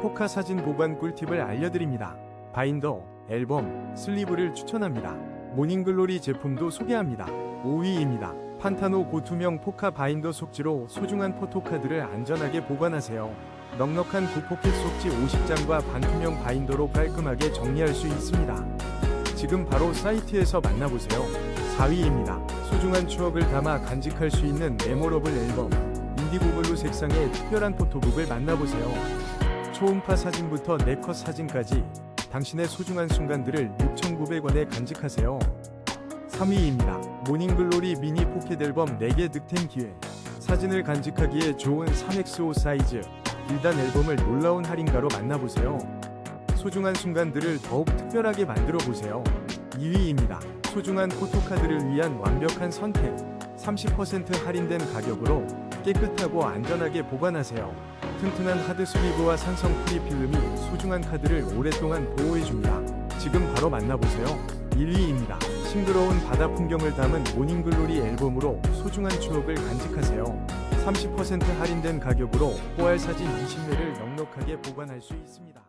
포카 사진 보관 꿀팁을 알려드립니다. 바인더, 앨범, 슬리브를 추천합니다. 모닝글로리 제품도 소개합니다. 5위입니다. 판타노 고투명 포카 바인더 속지로 소중한 포토카드를 안전하게 보관하세요. 넉넉한 구포켓 속지 50장과 반투명 바인더로 깔끔하게 정리할 수 있습니다. 지금 바로 사이트에서 만나보세요. 4위입니다. 소중한 추억을 담아 간직할 수 있는 메모러블 앨범 인디고블루 색상의 특별한 포토북을 만나보세요. 초음파 사진부터 네컷 사진까지 당신의 소중한 순간들을 6,900원에 간직하세요. 3위입니다. 모닝글로리 미니 포켓 앨범 4개 득템 기회. 사진을 간직하기에 좋은 3X5 사이즈 1단 앨범을 놀라운 할인가로 만나보세요. 소중한 순간들을 더욱 특별하게 만들어 보세요. 2위입니다. 소중한 포토카드를 위한 완벽한 선택. 30% 할인된 가격으로 깨끗하고 안전하게 보관하세요. 튼튼한 하드 슬리브와 산성 프리 필름이 소중한 카드를 오랫동안 보호해줍니다. 지금 바로 만나보세요. 1위입니다. 싱그러운 바다 풍경을 담은 모닝글로리 앨범으로 소중한 추억을 간직하세요. 30% 할인된 가격으로 호알 사진 20매를 넉넉하게 보관할 수 있습니다.